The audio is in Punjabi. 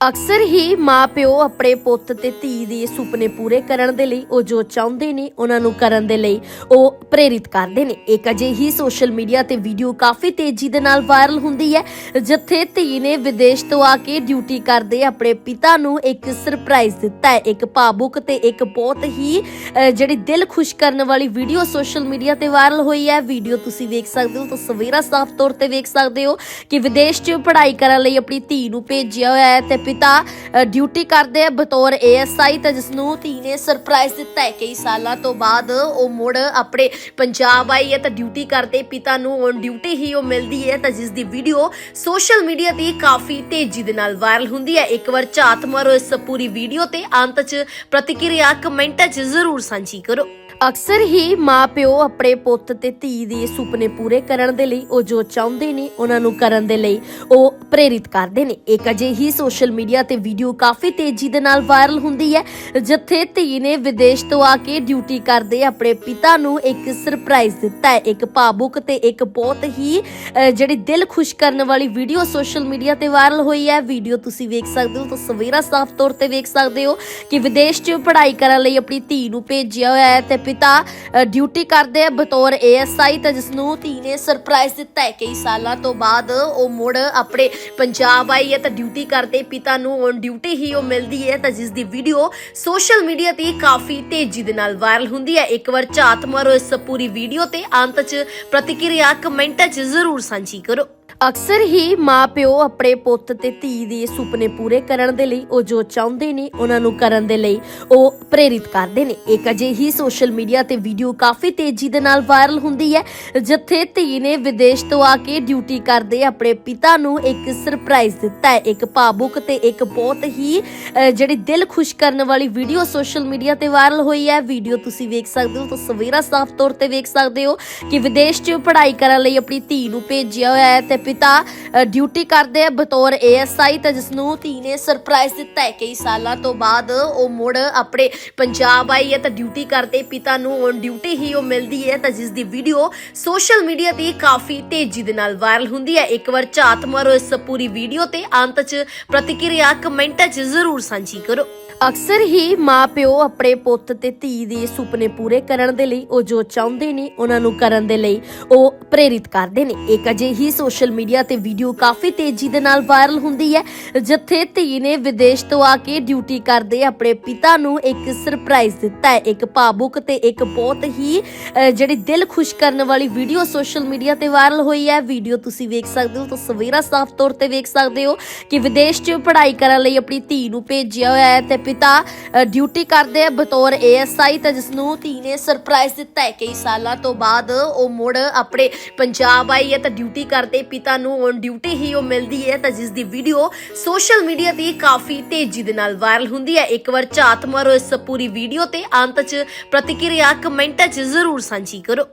ਅਕਸਰ ਹੀ ਮਾਪਿਓ ਆਪਣੇ ਪੁੱਤ ਤੇ ਧੀ ਦੇ ਸੁਪਨੇ ਪੂਰੇ ਕਰਨ ਦੇ ਲਈ ਉਹ ਜੋ ਚਾਹੁੰਦੇ ਨੇ, ਉਹਨਾਂ ਨੂੰ ਕਰਨ ਦੇ ਲਈ ਉਹ ਪ੍ਰੇਰਿਤ ਕਰਦੇ ਨੇ। ਇੱਕ ਅਜਿਹੀ ਸੋਸ਼ਲ ਮੀਡੀਆ ਤੇ ਵੀਡੀਓ ਕਾਫੀ ਤੇਜ਼ੀ ਦੇ ਨਾਲ ਵਾਇਰਲ ਹੁੰਦੀ ਹੈ, ਜਿੱਥੇ ਧੀ ਨੇ ਵਿਦੇਸ਼ ਤੋਂ ਆ ਕੇ ਡਿਊਟੀ ਕਰਦੇ ਆਪਣੇ ਪਿਤਾ ਨੂੰ ਇੱਕ ਸਰਪ੍ਰਾਈਜ਼ ਦਿੱਤਾ ਹੈ। ਇੱਕ ਭਾਵੁਕ ਤੇ ਇੱਕ ਬਹੁਤ ਹੀ ਜਿਹੜੀ ਦਿਲ ਖੁਸ਼ ਕਰਨ ਵਾਲੀ ਵੀਡੀਓ ਸੋਸ਼ਲ ਮੀਡੀਆ ਤੇ ਵਾਇਰਲ ਹੋਈ ਹੈ। ਵੀਡੀਓ ਤੁਸੀਂ ਵੇਖ ਸਕਦੇ ਹੋ ਤਸਵੀਰਾਂ ਸਾਫ਼ ਤੌਰ ਤੇ ਵੇਖ ਸਕਦੇ ਹੋ ਕਿ ਵਿਦੇਸ਼ 'ਚ ਪੜ੍ਹਾਈ ਕਰਨ ਲਈ ਆਪਣੀ ਧੀ ਨੂੰ ਭੇਜਿਆ ਹੋਇਆ ਹੈ ਤੇ ਪਿਤਾ ਡਿਊਟੀ ਕਰਦੇ ਆ ਬਤੌਰ ਏਐਸਆਈ ਤੇ ਜਿਸ ਨੂੰ ਧੀ ਨੇ ਸਰਪ੍ਰਾਈਜ਼ ਦਿੱਤਾ ਹੈ। ਕਈ ਸਾਲਾਂ ਤੋਂ ਬਾਅਦ ਉਹ ਮੁੜ ਆਪਣੇ ਪੰਜਾਬ ਆਈ ਹੈ ਤਾਂ ਡਿਊਟੀ ਕਰਦੇ ਪਿਤਾ ਨੂੰ ਔਨ ਡਿਊਟੀ ਹੀ ਉਹ ਮਿਲਦੀ ਹੈ ਤਾਂ ਜਿਸ ਦੀ ਵੀਡੀਓ ਸੋਸ਼ਲ ਮੀਡੀਆ ਤੇ ਕਾਫੀ ਤੇਜ਼ੀ ਦੇ ਨਾਲ ਵਾਇਰਲ ਹੁੰਦੀ ਹੈ। ਇੱਕ ਵਾਰ ਝਾਤ ਮਾਰੋ ਇਸ ਪੂਰੀ ਵੀਡੀਓ ਤੇ ਅੰਤ 'ਚ ਪ੍ਰਤੀਕਿਰਿਆ ਕਮੈਂਟਾਂ 'ਚ ਜ਼ਰੂਰ ਸਾਂਝੀ ਕਰੋ। ਅਕਸਰ ਹੀ ਮਾਪਿਓ ਆਪਣੇ ਪੁੱਤ ਤੇ ਧੀ ਦੇ ਸੁਪਨੇ ਪੂਰੇ ਕਰਨ ਦੇ ਲਈ ਉਹ ਜੋ ਚਾਹੁੰਦੇ ਨੇ, ਉਹਨਾਂ ਨੂੰ ਕਰਨ ਦੇ ਲਈ ਉਹ ਪ੍ਰੇਰਿਤ ਕਰਦੇ ਨੇ। ਇੱਕ ਅਜਿਹੀ ਸੋਸ਼ਲ ਮੀਡੀਆ ਤੇ ਵੀਡੀਓ ਕਾਫੀ ਤੇਜ਼ੀ ਦੇ ਨਾਲ ਵਾਇਰਲ ਹੁੰਦੀ ਹੈ, ਜਿੱਥੇ ਧੀ ਨੇ ਵਿਦੇਸ਼ ਤੋਂ ਆ ਕੇ ਡਿਊਟੀ ਕਰਦੇ ਆਪਣੇ ਪਿਤਾ ਨੂੰ ਇੱਕ ਸਰਪ੍ਰਾਈਜ਼ ਦਿੱਤਾ ਹੈ। ਇੱਕ ਭਾਵੁਕ ਤੇ ਇੱਕ ਬਹੁਤ ਹੀ ਜਿਹੜੀ ਦਿਲ ਖੁਸ਼ ਕਰਨ ਵਾਲੀ ਵੀਡੀਓ ਸੋਸ਼ਲ ਮੀਡੀਆ ਤੇ ਵਾਇਰਲ ਹੋਈ ਹੈ। ਵੀਡੀਓ ਤੁਸੀਂ ਵੇਖ ਸਕਦੇ ਹੋ ਤਸਵੀਰਾਂ ਸਾਫ਼ ਤੌਰ ਤੇ ਵੇਖ ਸਕਦੇ ਹੋ ਕਿ ਵਿਦੇਸ਼ 'ਚ ਪੜ੍ਹਾਈ ਕਰਨ ਲਈ ਆਪਣੀ ਧੀ ਨੂੰ ਭੇਜਿਆ ਹੋਇਆ ਹੈ ਤੇ ਪਿਤਾ ਡਿਊਟੀ ਕਰਦੇ ਆ ਬਤੌਰ ਏਐਸਆਈ ਤੇ ਜਿਸ ਨੂੰ ਧੀ ਨੇ ਸਰਪ੍ਰਾਈਜ਼ ਦਿੱਤਾ ਹੈ। ਕਈ ਸਾਲਾਂ ਤੋਂ ਬਾਅਦ ਉਹ ਮੁੜ ਆਪਣੇ ਪੰਜਾਬ ਆਈ ਹੈ ਤਾਂ ਡਿਊਟੀ ਕਰਦੇ ਪਿਤਾ ਨੂੰ ਔਨ ਡਿਊਟੀ ਹੀ ਉਹ ਮਿਲਦੀ ਹੈ ਤਾਂ ਜਿਸ ਦੀ ਵੀਡੀਓ ਸੋਸ਼ਲ ਮੀਡੀਆ ਤੇ ਕਾਫੀ ਤੇਜ਼ੀ ਦੇ ਨਾਲ ਵਾਇਰਲ ਹੁੰਦੀ ਹੈ। ਇੱਕ ਵਾਰ ਝਾਤ ਮਾਰੋ ਇਸ ਪੂਰੀ ਵੀਡੀਓ ਤੇ ਅੰਤ 'ਚ ਪ੍ਰਤੀਕਿਰਿਆ ਕਮੈਂਟਾਂ 'ਚ ਜ਼ਰੂਰ ਸਾਂਝੀ ਕਰੋ। ਅਕਸਰ ਹੀ ਮਾਪਿਓ ਆਪਣੇ ਪੁੱਤ ਤੇ ਧੀ ਦੇ ਸੁਪਨੇ ਪੂਰੇ ਕਰਨ ਦੇ ਲਈ ਉਹ ਜੋ ਚਾਹੁੰਦੇ ਨੇ, ਉਹਨਾਂ ਨੂੰ ਕਰਨ ਦੇ ਲਈ ਉਹ ਪ੍ਰੇਰਿਤ ਕਰਦੇ ਨੇ। ਇੱਕ ਅਜਿਹੀ ਸੋਸ਼ਲ ਮੀਡੀਆ ਤੇ ਵੀਡੀਓ ਕਾਫੀ ਤੇਜ਼ੀ ਦੇ ਨਾਲ ਵਾਇਰਲ ਹੁੰਦੀ ਹੈ, ਜਿੱਥੇ ਧੀ ਨੇ ਵਿਦੇਸ਼ ਤੋਂ ਆ ਕੇ ਡਿਊਟੀ ਕਰਦੇ ਆਪਣੇ ਪਿਤਾ ਨੂੰ ਇੱਕ ਸਰਪ੍ਰਾਈਜ਼ ਦਿੱਤਾ ਹੈ। ਇੱਕ ਭਾਵੁਕ ਤੇ ਇੱਕ ਬਹੁਤ ਹੀ ਜਿਹੜੀ ਦਿਲ ਖੁਸ਼ ਕਰਨ ਵਾਲੀ ਵੀਡੀਓ ਸੋਸ਼ਲ ਮੀਡੀਆ ਤੇ ਵਾਇਰਲ ਹੋਈ ਹੈ। ਵੀਡੀਓ ਤੁਸੀਂ ਵੇਖ ਸਕਦੇ ਹੋ ਤਸਵੀਰਾਂ ਸਾਫ਼ ਤੌਰ ਤੇ ਵੇਖ ਸਕਦੇ ਹੋ ਕਿ ਵਿਦੇਸ਼ 'ਚ ਪੜ੍ਹਾਈ ਕਰਨ ਲਈ ਆਪਣੀ ਧੀ ਨੂੰ ਭੇਜਿਆ ਹੋਇਆ ਹੈ ਤੇ ਪਿਤਾ ਡਿਊਟੀ ਕਰਦੇ ਆ ਬਤੌਰ ਏਐਸਆਈ ਤੇ ਜਿਸ ਨੂੰ ਧੀ ਨੇ ਸਰਪ੍ਰਾਈਜ਼ ਦਿੱਤਾ ਹੈ। ਕਈ ਸਾਲਾਂ ਤੋਂ ਬਾਅਦ ਉਹ ਮੁੜ ਆਪਣੇ ਪੰਜਾਬ ਆਈ ਹੈ ਤਾਂ ਡਿਊਟੀ ਕਰਦੇ ਪਿਤਾ ਨੂੰ ਔਨ ਡਿਊਟੀ ਹੀ ਉਹ ਮਿਲਦੀ ਹੈ ਤਾਂ ਜਿਸ ਦੀ ਵੀਡੀਓ ਸੋਸ਼ਲ ਮੀਡੀਆ ਤੇ ਕਾਫੀ ਤੇਜ਼ੀ ਦੇ ਨਾਲ ਵਾਇਰਲ ਹੁੰਦੀ ਹੈ। ਇੱਕ ਵਾਰ ਝਾਤ ਮਾਰੋ ਇਸ ਪੂਰੀ ਵੀਡੀਓ ਤੇ ਅੰਤ 'ਚ ਪ੍ਰਤੀਕਿਰਿਆ, ਕਮੈਂਟਾਂ 'ਚ ਜ਼ਰੂਰ ਸਾਂਝੀ ਕਰੋ। ਅਕਸਰ ਹੀ ਮਾਪਿਓ ਆਪਣੇ ਪੁੱਤ ਤੇ ਧੀ ਦੇ ਸੁਪਨੇ ਪੂਰੇ ਕਰਨ ਦੇ ਲਈ ਉਹ ਜੋ ਚਾਹੁੰਦੇ ਨੇ, ਉਹਨਾਂ ਨੂੰ ਕਰਨ ਦੇ ਲਈ ਉਹ ਪ੍ਰੇਰਿਤ ਕਰਦੇ ਨੇ। ਇੱਕ ਅਜਿਹੀ ਸੋਸ਼ਲ ਮੀਡੀਆ ਤੇ ਵੀਡੀਓ ਕਾਫੀ ਤੇਜ਼ੀ ਦੇ ਨਾਲ ਵਾਇਰਲ ਹੁੰਦੀ ਹੈ, ਜਿੱਥੇ ਧੀ ਨੇ ਵਿਦੇਸ਼ ਤੋਂ ਆ ਕੇ ਡਿਊਟੀ ਕਰਦੇ ਆਪਣੇ ਪਿਤਾ ਨੂੰ ਇੱਕ ਸਰਪ੍ਰਾਈਜ਼ ਦਿੱਤਾ ਹੈ। ਇੱਕ ਭਾਵੁਕ ਤੇ ਇੱਕ ਬਹੁਤ ਹੀ ਜਿਹੜੀ ਦਿਲ ਖੁਸ਼ ਕਰਨ ਵਾਲੀ ਵੀਡੀਓ ਸੋਸ਼ਲ ਮੀਡੀਆ ਤੇ ਵਾਇਰਲ ਹੋਈ ਹੈ। ਵੀਡੀਓ ਤੁਸੀਂ ਵੇਖ ਸਕਦੇ ਹੋ ਤਸਵੀਰਾਂ ਸਾਫ਼ ਤੌਰ ਤੇ ਵੇਖ ਸਕਦੇ ਹੋ ਕਿ ਵਿਦੇਸ਼ 'ਚ ਪੜ੍ਹਾਈ ਕਰਨ ਲਈ ਆਪਣੀ ਧੀ ਨੂੰ ਭੇਜਿਆ ਹੋਇਆ ਹੈ ਤੇ ਪਿਤਾ ਡਿਊਟੀ ਕਰਦੇ ਆ ਬਤੌਰ ਏਐਸਆਈ ਤੇ ਜਿਸ ਨੂੰ ਧੀ ਨੇ ਸਰਪ੍ਰਾਈਜ਼ ਦਿੱਤਾ ਹੈ। ਕਈ ਸਾਲਾਂ ਤੋਂ ਬਾਅਦ ਉਹ ਮੁੜ ਆਪਣੇ ਪੰਜਾਬ ਆਈ ਹੈ ਤਾਂ ਡਿਊਟੀ ਕਰਦੇ ਪਿਤਾ ਨੂੰ ਔਨ ਡਿਊਟੀ ਹੀ ਉਹ ਮਿਲਦੀ ਹੈ ਤਾਂ ਜਿਸ ਦੀ ਵੀਡੀਓ ਸੋਸ਼ਲ ਮੀਡੀਆ ਤੇ ਕਾਫੀ ਤੇਜ਼ੀ ਦੇ ਨਾਲ ਵਾਇਰਲ ਹੁੰਦੀ ਹੈ। ਇੱਕ ਵਾਰ ਝਾਤ ਮਾਰੋ ਇਸ ਪੂਰੀ ਵੀਡੀਓ ਤੇ ਅੰਤ 'ਚ ਪ੍ਰਤੀਕਿਰਿਆ ਕਮੈਂਟਾਂ 'ਚ ਜ਼ਰੂਰ ਸਾਂਝੀ ਕਰੋ।